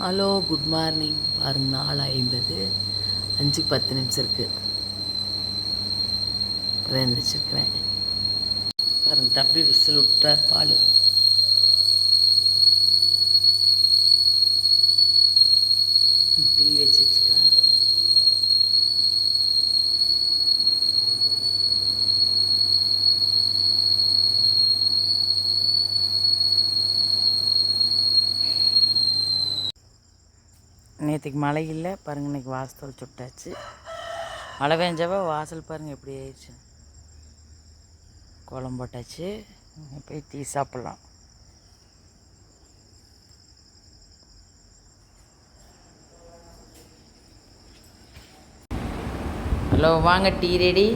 Hello good morning பாருங்க நாலு ஐம்பது. அஞ்சுக்கு பத்து நிமிஷம் இருக்குது இப்போதான் எழுந்திரிச்சிருக்கிறேன் பாருங்க தம்பி விசில் விட்டார் பால் டீ வச்சிட்ருக்கிறேன் நேற்றுக்கு மழை இல்லை. பாருங்க இன்னைக்கு வாசல் சுட்டாச்சு. மழை பெஞ்சவ வாசல் பாருங்கள் எப்படி ஆயிடுச்சு. கோலம் போட்டாச்சு. போய் டீ சாப்பிட்லாம். ஹலோ வாங்க டீ ரெடி.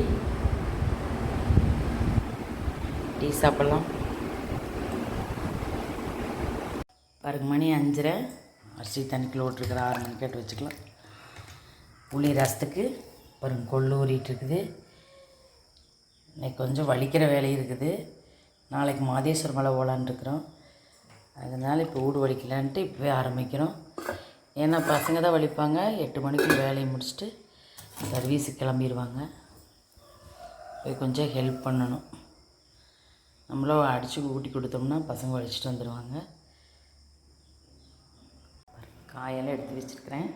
டீ சாப்பிட்லாம். பாருங்க மணி அஞ்சரை. அரிசி தண்ணிக்குள்ள விட்ருக்குற ஆறு மணிக்கு கேட்டு வச்சுக்கலாம். புளி ரசத்துக்கு பாருங்க கொள்ளு ஊறிட்டுருக்குது. இருக்குது இன்னைக்கு கொஞ்சம் வலிக்கிற வேலை இருக்குது. நாளைக்கு மாதேஸ்வர மலை போகலான்னு அதனால் இப்போ வீடு வலிக்கலான்ட்டு இப்போவே ஆரம்பிக்கிறோம். ஏன்னா பசங்க தான் வலிப்பாங்க. எட்டு மணிக்கு வேலையை முடிச்சுட்டு சர்வீஸுக்கு கிளம்பிடுவாங்க போய் கொஞ்சம் ஹெல்ப் பண்ணணும். நம்மளும் அடித்து ஊட்டி கொடுத்தோம்னா பசங்க வலிச்சிட்டு வந்துடுவாங்க காயெல்லாம் எடுத்து வச்சுருக்கிறேன்.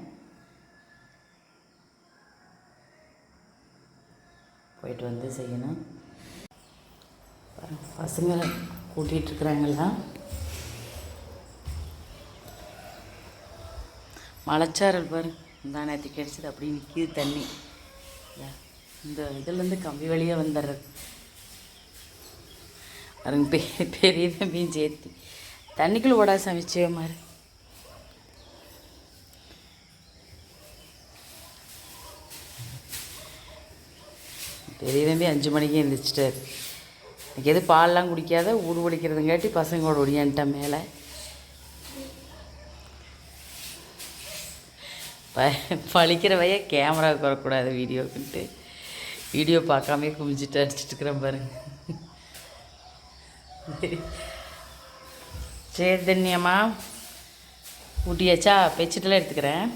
போயிட்டு வந்து செய்யணும். பாருங்க, பசங்க கூட்டிகிட்டு இருக்கிறாங்களா மலைச்சாரல் பாரு இந்த நேற்று கிடச்சிது அப்படி நிற்கிது தண்ணி. இந்த இதுலேருந்து கம்பி வழியாக வந்துடுறது. பாருங்க பெரிய பெரிய தம்பியும் சேர்த்து. தண்ணிக்குள்ளே ஓடா சமைச்சே மாதிரி பெரிய தம்பி அஞ்சு மணிக்கு எழுந்திரிச்சிட்டார் எனக்கு எது பால்லாம் குடிக்காத ஊடு குடிக்கிறதுங்காட்டி பசங்களோட ஒடியான்ட்ட மேலே. ப பழிக்கிற பைய கேமராவுக்கு வரக்கூடாது வீடியோக்குன்ட்டு. வீடியோ பார்க்காமே குமிஞ்சிட்டு அடிச்சிட்டு இருக்கிறேன் பாருங்க சரி தண்ணியம்மா. ஊட்டியாச்சா? பெச்சிட்டெல்லாம் எடுத்துக்கிறேன்.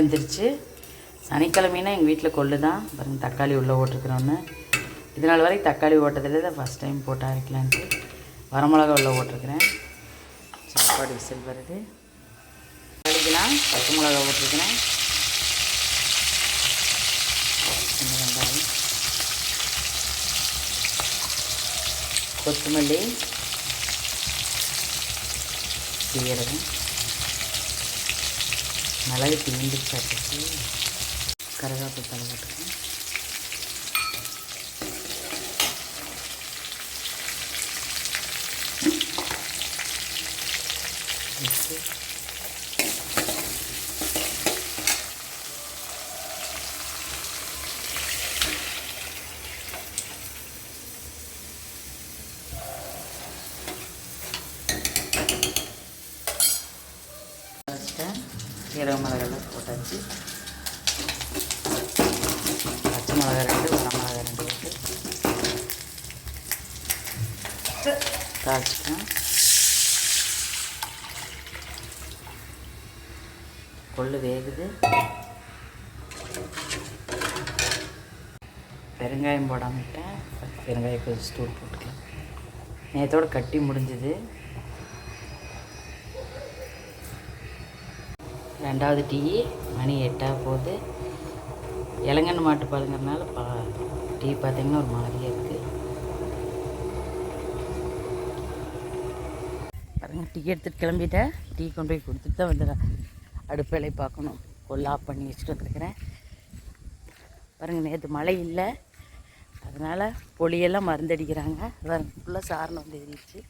வந்துருச்சு. சனிக்கிழமைனா எங்கள் வீட்டில் கொள்ளு தான். பாருங்க தக்காளி உள்ளே ஓட்டிருக்கிறோன்னு. இது நாள் வரைக்கும் தக்காளி ஓட்டதில் தான் ஃபஸ்ட் டைம் போட்டு அரைக்கலான்ட்டு. வரமிளகா உள்ளே ஓட்டிருக்கிறேன். சாப்பாடு விசில் வருது. தக்காளிக்கெலாம் பச்சை மிளகா ஓட்டிருக்கிறேன். வெங்காயம். கொத்தமல்லி. சீரகம். மிளகு தீண்டு சாப்பிட்டு கருவேப்பிலை தலை போட்டுக்கணும் வச்சு வச்சுட்டேன் சீரக மிளகெல்லாம் போட்டாச்சு பச்சை மிளகா ரெண்டு வர மிளகா ரெண்டு போட்டு தாளிச்சிட்டேன் கொள்ளு வேகுது. பெருங்காயம் போடாமட்டேன். பெருங்காயம் கொஞ்சம் ஸ்டூல் போட்டுக்கலாம். நேற்றோடு கட்டி முடிஞ்சுது. ரெண்டாவது டீ. மணி எட்டாக போகுது. இளங்கன்னு மாட்டு பாலுங்கிறதுனால பா டீ பார்த்தீங்கன்னா ஒரு மாதிரி இருக்குது பாருங்க டீ எடுத்துகிட்டு கிளம்பிட்டேன். டீ கொண்டு போய் கொடுத்துட்டு தான் வந்துடுறேன் அடுப்பேலை பார்க்கணும். கொல்லா பண்ணி வச்சுட்டு வந்துருக்கிறேன். பாருங்கள் நேற்று மழை இல்லை. அதனால் பொலியெல்லாம் மருந்தடிக்கிறாங்க அதான் ஃபுல்லாக சாரணம் வந்து ஏறிடுச்சு.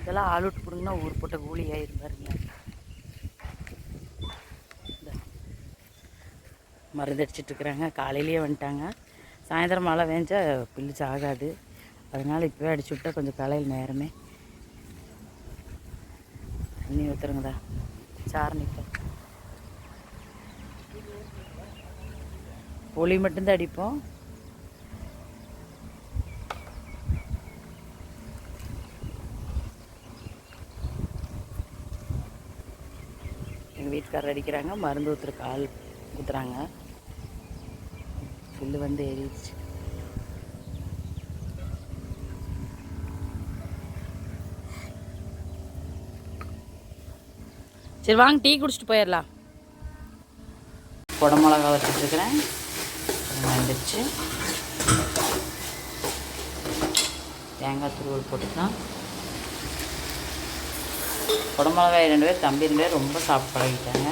இதெல்லாம் ஆள் விட்டு கொடுங்கன்னா ஊர் போட்ட கூலி ஆயிரும் பாருங்க. மருந்தடிச்சிட்டு இருக்கிறாங்க. காலையிலேயே வந்துட்டாங்க. சாயந்தரம் மழை வேஞ்சால் பில்லிச்சு ஆகாது அதனால் இப்போவே அடிச்சு விட்டா கொஞ்சம் காலையில் நேரமே. தண்ணி ஊற்றுருங்கதா சாரணிப்பா ஒளி மட்டும்தான் அடிப்போம். எங்கள் வீட்டுக்காரர் அடிக்கிறாங்க மருந்து ஊற்றுறக்கு ஆள் ஊற்றுறாங்க புல்லு வந்து எரிச்சு சரி வாங்க டீ குடிச்சிட்டு போயிடலாம் குடமிளகா வச்சுட்ருக்கிறேன் வந்துடுச்சு தேங்காய் துருவல் போட்டுக்கலாம். குடமிளகாய் ரெண்டு பேர் தம்பி ரெண்டு பேர் ரொம்ப சாப்பிட்டு பழகிட்டாங்க.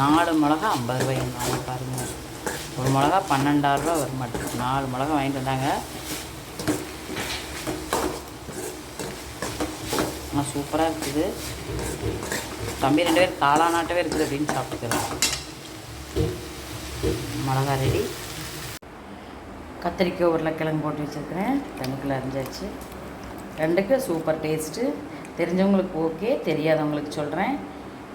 நாலு மிளகா ஐம்பது ரூபாய் வாங்கி பாருங்கள் ஒரு மிளகா பன்னெண்டாயிரம் ரூபா வர மாட்டேங்குது நாலு மிளகா வாங்கிட்டு வந்தாங்க. ஆனால் சூப்பராக இருக்குது. தம்பி ரெண்டு பேர் காளானாட்டவே இருக்குது அப்படின்னு சாப்பிட்டுக்கிறோம் மிளகா ரெடி. கத்திரிக்காய் உருளைக்கிழங்கு போட்டு வச்சுருக்கிறேன். தண்ணிக்குள்ளே அரிஞ்சாச்சு. ரெண்டுக்கும் சூப்பர் டேஸ்ட்டு தெரிஞ்சவங்களுக்கு ஓகே தெரியாதவங்களுக்கு சொல்கிறேன்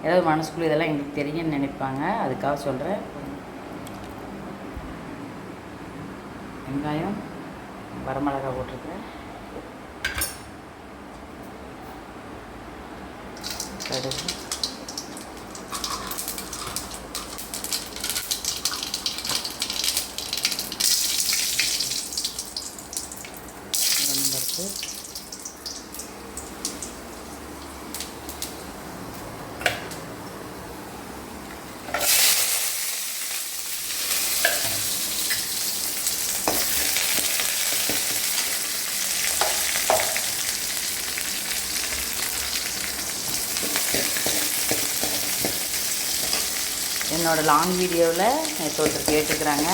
ஏதாவது மனசுக்குள்ளே இதெல்லாம் எங்களுக்கு தெரியும்னு நினைப்பாங்க. அதுக்காக சொல்கிறேன் வெங்காயம் வரமிளகா போட்டிருக்கிறேன். 好的。என்னோடய லாங் வீடியோவில் நேற்று ஒருத்தர் கேட்டுக்கிறாங்க.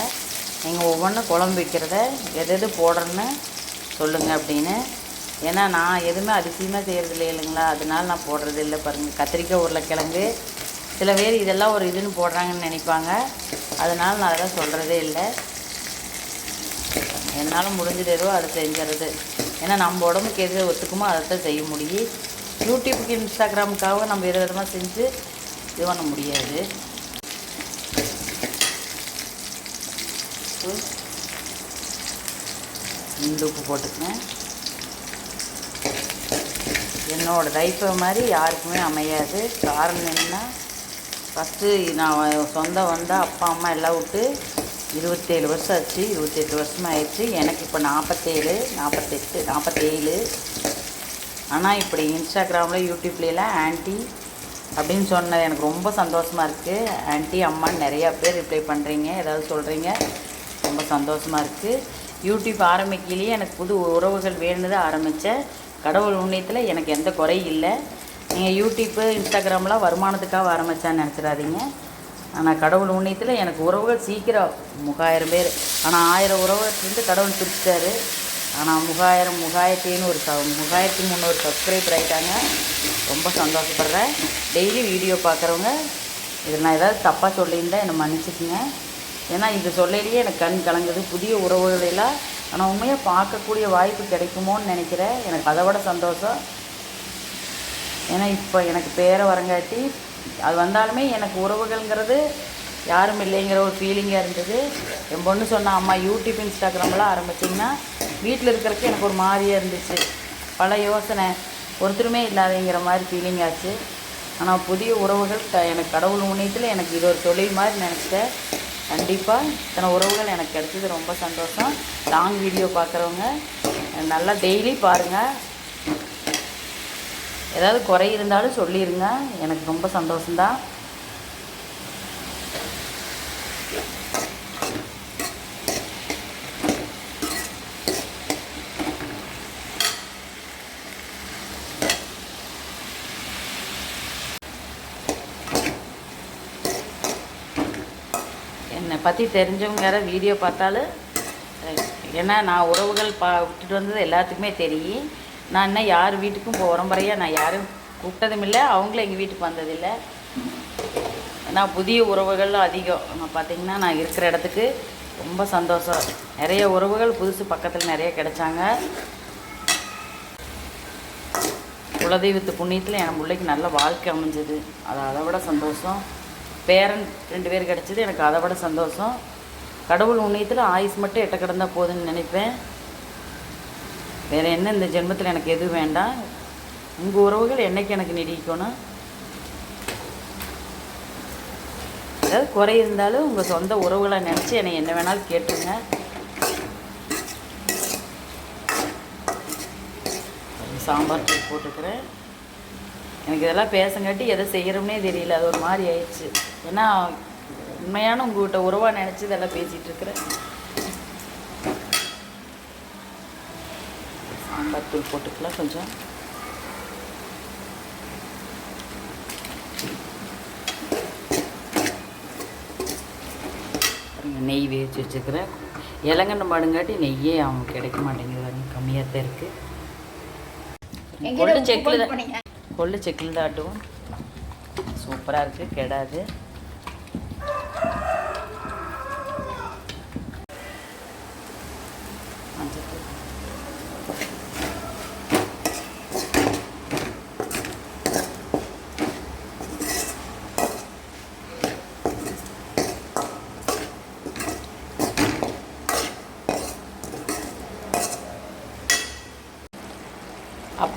நீங்கள் ஒவ்வொன்றும் குழம்பு வைக்கிறத எது எது போடுறேன்னு சொல்லுங்கள் அப்படின்னு. ஏன்னா நான் எதுவுமே அதிசயமாக செய்கிறது இல்லை இல்லைங்களா? அதனால நான் போடுறது இல்லை பாருங்கள் கத்திரிக்காய் உருளைக்கிழங்கு. சில பேர் இதெல்லாம் ஒரு இதுன்னு போடுறாங்கன்னு நினைப்பாங்க. அதனால் நான் அதெல்லாம் சொல்கிறதே இல்லை. என்னால் முடிஞ்சது ஏதோ அதை செஞ்சுறது ஏன்னா நம்ம உடம்புக்கு எது ஒத்துக்குமோ அதை தான் செய்ய முடியும். யூடியூப்புக்கு இன்ஸ்டாகிராமுக்காக நம்ம வித விதமாக செஞ்சு இது பண்ண முடியாது. உப்பு இந்த உப்பு போட்டுக்கங்க என்னோட லைஃப்பை மாதிரி யாருக்குமே அமையாது. காரணம் என்னென்னா ஃபஸ்ட்டு நான் சொந்தம் வந்தால் அப்பா அம்மா எல்லாம் விட்டு இருபத்தேழு வருஷம் ஆச்சு. இருபத்தெட்டு வருஷமாக ஆயிடுச்சு. எனக்கு இப்போ நாற்பத்தேழு நாற்பத்தெட்டு நாற்பத்தேழு ஆனால் இப்படி இன்ஸ்டாகிராமில் யூடியூப்லாம் ஆன்ட்டி அப்படின்னு சொன்னது எனக்கு ரொம்ப சந்தோஷமாக இருக்குது ஆன்ட்டி அம்மான்னு நிறையா பேர் ரிப்ளை பண்ணுறீங்க ஏதாவது சொல்கிறீங்க ரொம்ப சந்தோஷமாக இருக்குது யூடியூப் ஆரம்பிக்கலையே எனக்கு புது உறவுகள் வேணுது ஆரம்பித்தேன் கடவுள் உண்ணியத்தில் எனக்கு எந்த குறையும் இல்லை. நீங்கள் யூடியூப்பு இன்ஸ்டாகிராம்லாம் வருமானத்துக்காக ஆரம்பித்தான்னு நினச்சிடாதீங்க. ஆனால் கடவுள் உண்ணியத்தில் எனக்கு உறவுகள் சீக்கிரம் முகாயிரம் பேர். ஆனால் ஆயிரம் உறவுலேருந்து கடவுள் பிரிச்சிட்டாரு. ஆனால் முகாயிரம் முகாயிரத்தின்னு ஒரு ச முகாயிரத்தி முந்நூறு சப்ஸ்கிரைபர் ஆகிட்டாங்க ரொம்ப சந்தோஷப்படுறேன். டெய்லி வீடியோ பார்க்குறவங்க இதில் நான் ஏதாவது தப்பாக சொல்லியிருந்தேன் என்னை மன்னிச்சுக்குங்க. ஏன்னா இது சொல்லையிலேயே எனக்கு கண் கலங்குது. புதிய உறவுகளெல்லாம் ஆனால் உண்மையாக பார்க்கக்கூடிய வாய்ப்பு கிடைக்குமோன்னு நினைக்கிறேன். எனக்கு அதை விட சந்தோஷம். ஏன்னா இப்போ எனக்கு பேரை வரங்காட்டி அது வந்தாலுமே எனக்கு உறவுகள்ங்கிறது யாரும் இல்லைங்கிற ஒரு ஃபீலிங்காக இருந்தது. என் பொண்ணு சொன்ன அம்மா யூடியூப் இன்ஸ்டாகிராம்லாம் ஆரம்பிச்சிங்கன்னா வீட்டில் இருக்கிறதுக்கு எனக்கு ஒரு மாதிரியாக இருந்துச்சு. பல யோசனை. ஒருத்தருமே இல்லாதங்கிற மாதிரி ஃபீலிங் ஆச்சு. ஆனால் புதிய உறவுகள் க எனக்கு கடவுள் உண்ணியத்தில் எனக்கு இது ஒரு தொழில் மாதிரி நினச்சிட்டேன். கண்டிப்பாக இத்தனை உறவுகள் எனக்கு கிடைச்சது ரொம்ப சந்தோஷம். லாங் வீடியோ பார்க்குறவங்க நல்லா டெய்லி பாருங்கள் ஏதாவது குறை இருந்தாலும் சொல்லிடுங்க எனக்கு ரொம்ப சந்தோஷம்தான் என்னை பற்றி தெரிஞ்சவங்க யாராவது வீடியோ பார்த்தாலும் ஏன்னா நான் உறவுகள் பா விட்டுட்டு வந்தது எல்லாத்துக்குமே தெரியும். நான் இன்னும் யார் வீட்டுக்கும் இப்போ உரம்பரையாக நான் யாரும் கூப்பிட்டதும் இல்லை அவங்களும் எங்கள் வீட்டுக்கு வந்ததில்லை. ஏன்னா புதிய உறவுகள் அதிகம். நான் பார்த்திங்கன்னா நான் இருக்கிற இடத்துக்கு ரொம்ப சந்தோஷம். நிறைய உறவுகள் புதுசு பக்கத்தில் நிறைய கிடைச்சாங்க. குலதெய்வத்து புண்ணியத்தில் என் பிள்ளைக்கு நல்ல வாழ்க்கை அமைஞ்சது. அது அதை விட சந்தோஷம். பேரன் ரெண்டு பேர் கிடச்சிது. எனக்கு அதை விட சந்தோஷம். கடவுள் உண்ணியத்தில் ஆயுஸ் மட்டும் எட்ட கிடந்தால் போதுன்னு நினைப்பேன். வேறு என்ன இந்த ஜென்மத்தில் எனக்கு எதுவும் வேண்டாம். உங்கள் உறவுகள் என்றைக்கு எனக்கு நீடிக்கணும்? ஏதாவது குறை இருந்தாலும் உங்கள் சொந்த உறவுகளை நினச்சி என்னை என்ன வேணாலும் கேட்டுருங்க சாம்பார் போட்டுக்கிறேன். எனக்கு இதெல்லாம் பேசங்காட்டி எதை செய்கிறோம்னே தெரியல. அது ஒரு மாதிரி ஆயிடுச்சு. ஏன்னா உண்மையான உங்கள்கிட்ட உறவாக நினச்சி இதெல்லாம் பேசிகிட்டு இருக்கிறேன் சாம்பார் தூள் போட்டுக்கலாம் கொஞ்சம். நெய் வேவிச்சு வச்சுக்கிறேன் இலங்கன்னு மாடுங்காட்டி நெய்யே அவங்க கிடைக்க மாட்டேங்குது கம்மியாக தான் இருக்குது கொள்ளு செக்கில் தான் ஆட்டுவோம் சூப்பராக இருக்குது கெடாது.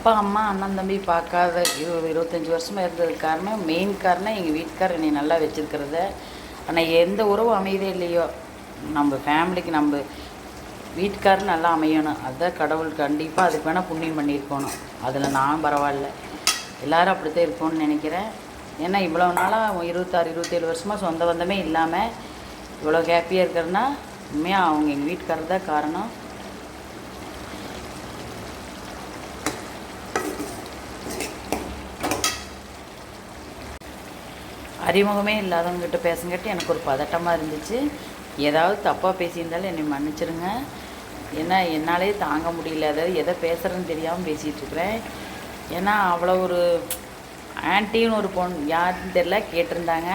அப்பா அம்மா அண்ணன் தம்பி பார்க்காத இருபது இருபத்தஞ்சி வருஷமாக இருந்ததுக்கு காரணம் மெயின் காரணம் எங்கள் வீட்டுக்கார் என்னை நல்லா வச்சுருக்கிறத. ஆனால் எந்த உறவு அமையுதே இல்லையோ. நம்ம ஃபேமிலிக்கு நம்ம வீட்டுக்காரர் நல்லா அமையணும். அதுதான் கடவுள். கண்டிப்பாக அதுக்கு வேணால் புண்ணியம் பண்ணியிருக்கணும். அதில் நான் பரவாயில்ல. எல்லாரும் அப்படித்தான் இருக்கணும்னு நினைக்கிறேன். ஏன்னா இவ்வளோ நாளாக இருபத்தாறு இருபத்தேழு வருஷமாக சொந்த பந்தமே இல்லாமல் இவ்வளோ ஹாப்பியாக இருக்கிறன்னா உண்மையாக அவங்க எங்கள் வீட்டுக்காரர் தான் காரணம். அறிமுகமே இல்லாதவங்ககிட்ட பேசுங்கட்டு எனக்கு ஒரு பதட்டமாக இருந்துச்சு. ஏதாவது தப்பாக பேசியிருந்தாலும் என்னை மன்னிச்சிருங்க. ஏன்னா என்னாலே தாங்க முடியல. அதாவது எதை பேசுகிறேன்னு தெரியாமல் பேசிகிட்ருக்குறேன் ஏன்னா அவ்வளோ ஒரு ஆன்ட்டின்னு ஒரு பொண்ணு யாருன்னு தெரில கேட்டிருந்தாங்க.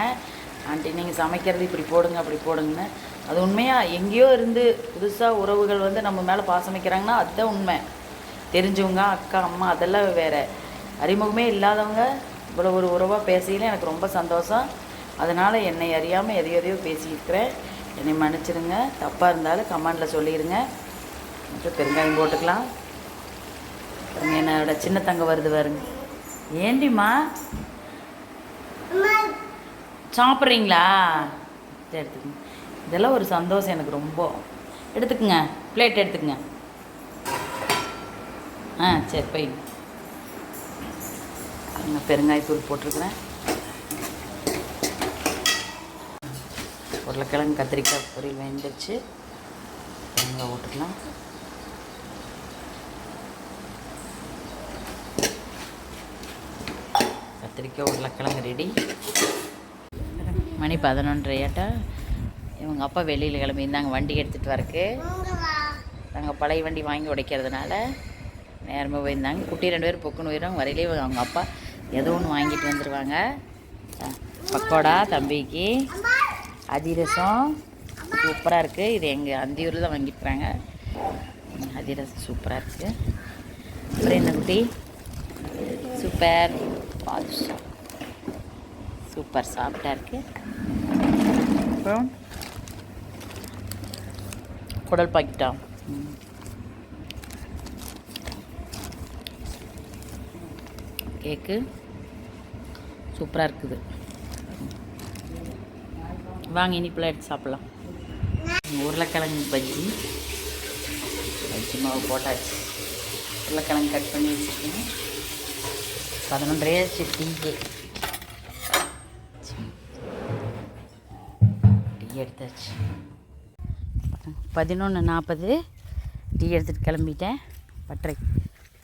ஆண்டி நீங்கள் சமைக்கிறது இப்படி போடுங்க அப்படி போடுங்கன்னு. அது உண்மையாக எங்கேயோ இருந்து புதுசாக உறவுகள் வந்து நம்ம மேலே பாசம் வைக்கிறாங்கன்னா அதுதான் உண்மை. தெரிஞ்சவங்க அக்கா அம்மா அதெல்லாம் வேறு. அறிமுகமே இல்லாதவங்க இவ்வளோ ஒரு உறவாக பேசையில எனக்கு ரொம்ப சந்தோஷம். அதனால் என்னை அறியாமல் எதையோ எதையோ பேசியிருக்கிறேன். என்னை மன்னிச்சிடுங்க. தப்பாக இருந்தாலும் கமெண்டில் சொல்லிடுங்க. மற்றும் பெருங்காயம் போட்டுக்கலாம். பாருங்க, என்னோட சின்ன தங்க வருது பாருங்க. ஏண்டிம்மா? சாப்பிட்றீங்களா? சரி, எடுத்துக்கங்க. இதெல்லாம் ஒரு சந்தோஷம் எனக்கு ரொம்ப. எடுத்துக்கங்க. பிளேட் எடுத்துக்கங்க. ஆ சரி போய் நான் பெருங்காயத்தூள் போட்டிருக்கிறேன். உருளைக்கிழங்கு கத்திரிக்காய் பொரியல் வெந்துருச்சு. தேங்காய் போட்டுக்கலாம். கத்திரிக்காய் உருளைக்கிழங்கு ரெடி மணி பதினொன்றரையாட்டா. இவங்க அப்பா வெளியில் கிளம்பியிருந்தாங்க வண்டி எடுத்துகிட்டு வரக்கு. நாங்கள் பழைய வண்டி வாங்கி உடைக்கிறதுனால நேரமாக போயிருந்தாங்க. குட்டி ரெண்டு பேரும் பொக்குன்னு போயிடும் வரையிலே அவங்க அப்பா ஏதோ ஒன்று வாங்கிட்டு வந்துடுவாங்க பக்கோடா தம்பிக்கு. அதிரசம் சூப்பராக இருக்குது இது எங்கள் அந்தியூரில் தான் வாங்கிட்டுறாங்க அதிரசம் சூப்பராக இருக்குது அப்புறம் என்ன குட்டி? சூப்பர். பாதுஷா சூப்பர் சாஃப்டாக இருக்குது அப்புறம் குடல் பாக்கிட்டா? கேக்கு. சூப்பராக இருக்குது. வாங்க இனிப்பில் எடுத்து சாப்பிட்லாம். உருளைக்கிழங்கு பஜ்ஜி. பஜ்ஜி மாவு போட்டாச்சு. உருளைக்கிழங்கு கட் பண்ணி வச்சுருக்கேன். பதினொன்றரை ஆச்சு டீக்கு டீ எடுத்தாச்சு. பதினொன்று நாற்பது டீ எடுத்துகிட்டு கிளம்பிட்டேன். பட்டறை.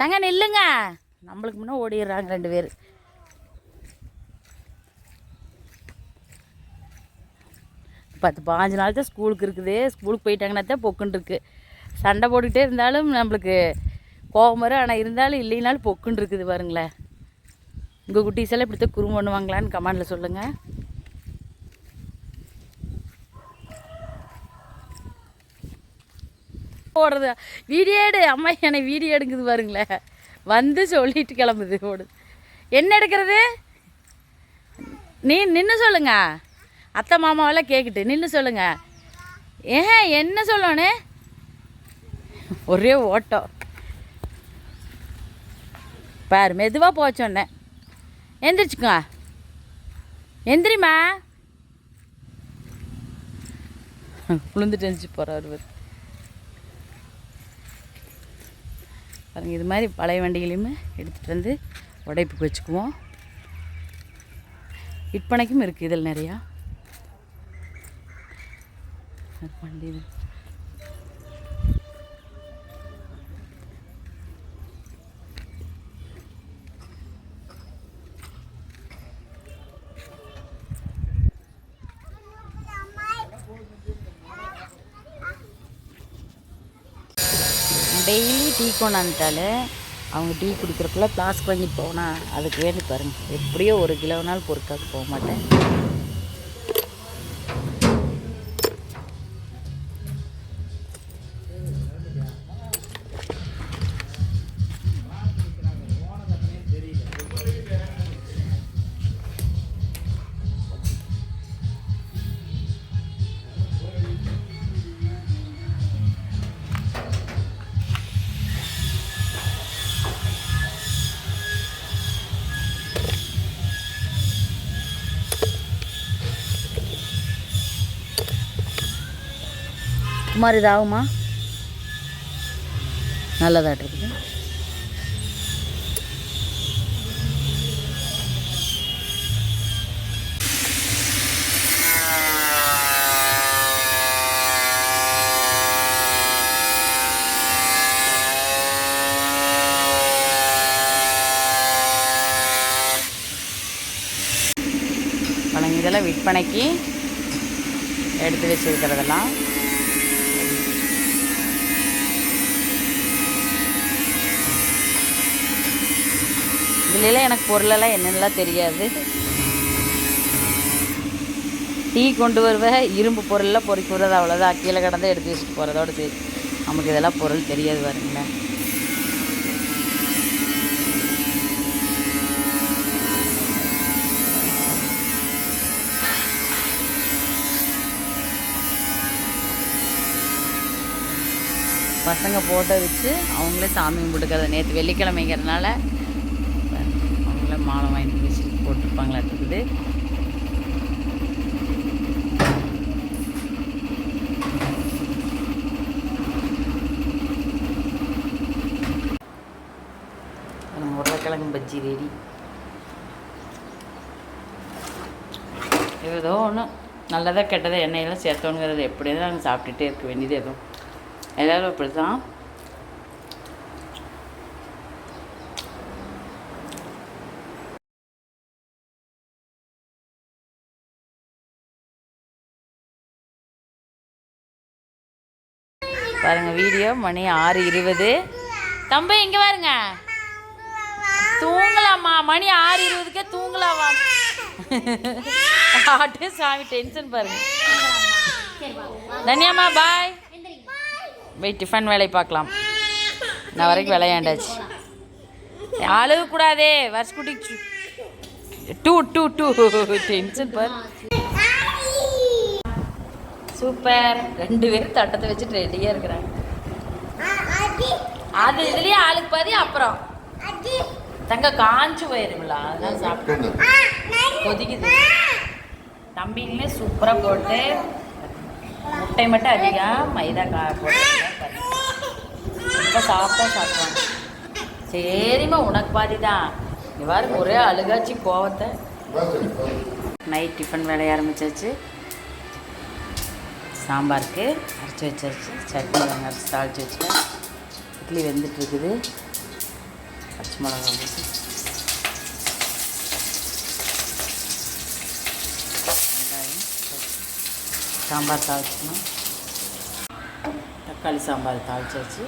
தங்க நில்லுங்க. நம்மளுக்கு முன்னே ஓடிடுறாங்க ரெண்டு பேர். பத்து பாஞ்சு நாள் தான் ஸ்கூலுக்கு இருக்குது. ஸ்கூலுக்கு போயிட்டாங்கன்னா தான் பொக்குன்னு இருக்குது சண்டை போட்டுக்கிட்டே இருந்தாலும் நம்மளுக்கு கோபம் வரும். ஆனால் இருந்தாலும் இல்லைனாலும் பொக்குன்னு இருக்குது பாருங்களேன். உங்கள் குட்டீஸ் எல்லாம் இப்படி தான் குறும்பு பண்ணுவாங்களான்னு கமெண்டில் சொல்லுங்கள் போடுறது. வீடியோ எடு. அம்மா என்னை வீடியோ எடுக்குது பாருங்களேன். வந்து சொல்லிட்டு கிளம்புது. ஓடு என்ன எடுக்கிறது? நீ நின்று சொல்லுங்கள் அத்தை மாமாவெல்லாம் கேட்குட்டு நின்று சொல்லுங்கள் ஏன் என்ன சொல்லணும்? ஒரே ஓட்டம். பாரு மெதுவாக போக சொன்னேன். எந்திரிச்சுக்கோ. எந்திரிமா உளுந்துட்டு எழுந்துச்சு போகிறார் இவர். பாருங்க இது மாதிரி பழைய வண்டிகளையுமே எடுத்துகிட்டு வந்து உடைப்புக்கு வச்சுக்குவோம். விற்பனைக்கும் இருக்குது இதில் நிறையா. வண்டி டெய்லி டீ கொண்டாந்துட்டாலே அவங்க டீ குடிக்கிறக்குள்ள பிளாஸ்க் வாங்கி போனால் அதுக்கு வேண்டி பாருங்கள் எப்படியோ ஒரு கிலோனாலும் பொறுக்காது போக மாட்டேன். குமார் இது ஆகுமா? நல்லதாட்டு இருக்குது. இதெல்லாம் விற்பனைக்கு எடுத்து வச்சிருக்கிறதெல்லாம். இதுலலாம் எனக்கு பொருளெல்லாம் என்னென்னலாம் தெரியாது. டீ கொண்டு வருவேன் இரும்பு பொருள்லாம் பொறுக்கி விடுறது அவ்வளோதான் கீழே கடந்து எடுத்து வச்சுட்டு போகிறதோட சரி. நமக்கு இதெல்லாம் பொருள் தெரியாது பாருங்களேன். பசங்க ஃபோட்டோ வச்சு அவங்களே சாமி கும்பிட்டுக்கிறது நேற்று வெள்ளிக்கிழமைங்கிறதுனால வச்சு போட்டிருப்பாங்களா இருக்குது. உருளைக்கிழங்கு பஜ்ஜி ரெடி ஏதோ ஒன்று நல்லதாக கெட்டதாக எண்ணெயெல்லாம் சேர்த்தோங்கிறது எப்படி நாங்கள் சாப்பிட்டுட்டே இருக்க வேண்டியது எதுவும் எல்லோரும் அப்படி தான் பாருங்க வீடியோ மணி ஆறு இருபது. தம்பி இங்கே பாருங்க. தூங்கலாமா? மணி ஆறு இருபதுக்கே தூங்கலாமா? ஆட்டே சாமி டென்ஷன் பாருங்க. தன்யாம்மா பாய் போய் டிஃபன் வேலையை பார்க்கலாம். நான் வரைக்கும் விளையாண்டாச்சு. அழுகக்கூடாதே வருஷக்குட்டி டூ டூ டூ. டென்ஷன் பார். சூப்பர். ரெண்டு பேரும் தட்டத்தை வச்சுட்டு ரெடியாக இருக்கிறாங்க. அது இதுலயே ஆளுக்கு பாதி அப்புறம். தங்க காஞ்சு போயிருங்களா அதான் சாப்பிட்டு. கொதிக்குது. தம்பிங்களுமே சூப்பராக போட்டு. முட்டை மட்டும் அதிகம் மைதா கா போட்டு. ரொம்ப சாஃப்டாக சாப்பிடுவாங்க. சரிம்மா உனக்கு பாதி தான் இவ்வாறு ஒரே அழுகாச்சி கோவத்தை. நைட் டிஃபன் வேலைய ஆரம்பிச்சாச்சு. சாம்பாருக்கு அரைச்சி வச்சாச்சு சட்னி அரைச்சி தாளித்து வச்சுட்டேன். இட்லி வெந்துட்டுருக்குது. பச்சை மிளகா ஊற்றி வெங்காயம் சாம்பார் தாளிச்சிக்கணும். தக்காளி சாம்பார் தாளிச்சாச்சு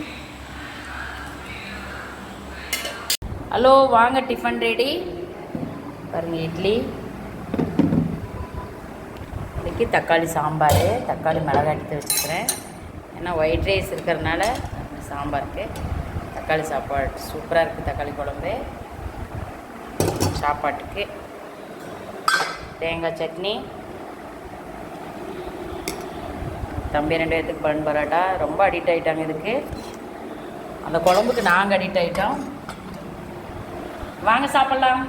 ஹலோ வாங்க டிஃபன் ரெடி. பாருங்கள் இட்லி. இன்றைக்கி தக்காளி சாம்பார். தக்காளி மிளகா எடுத்து வச்சுக்கிறேன். ஏன்னா ஒயிட் ரைஸ் இருக்கிறதுனால சாம்பாருக்கு. தக்காளி சாப்பாடு சூப்பராக இருக்குது தக்காளி குழம்பு. சாப்பாட்டுக்கு தேங்காய் சட்னி. தம்பி ரெண்டு பேர்த்துக்கு பன் பரோட்டா. ரொம்ப அடிக்ட் ஆகிட்டாங்க இதுக்கு. அந்த குழம்புக்கு நாங்கள் அடிக்ட் ஆகிட்டோம் வாங்க சாப்பிட்லாம்.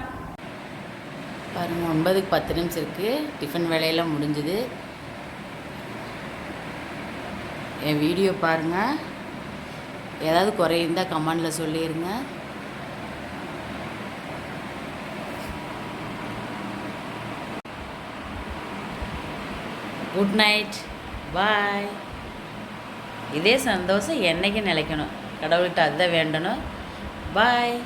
பாருங்கள் ஒன்பதுக்கு பத்து நிமிஷம் இருக்குது டிஃபன் வேலையெல்லாம் முடிஞ்சுது. என் வீடியோ பாருங்கள் ஏதாவது குறை இருந்தால் கமெண்டில் சொல்லிடுங்க குட் நைட் பாய் இதே சந்தோஷம் என்றைக்கும் நிலைக்கணும். கடவுள்கிட்ட அதுதான் வேண்டணும். பாய்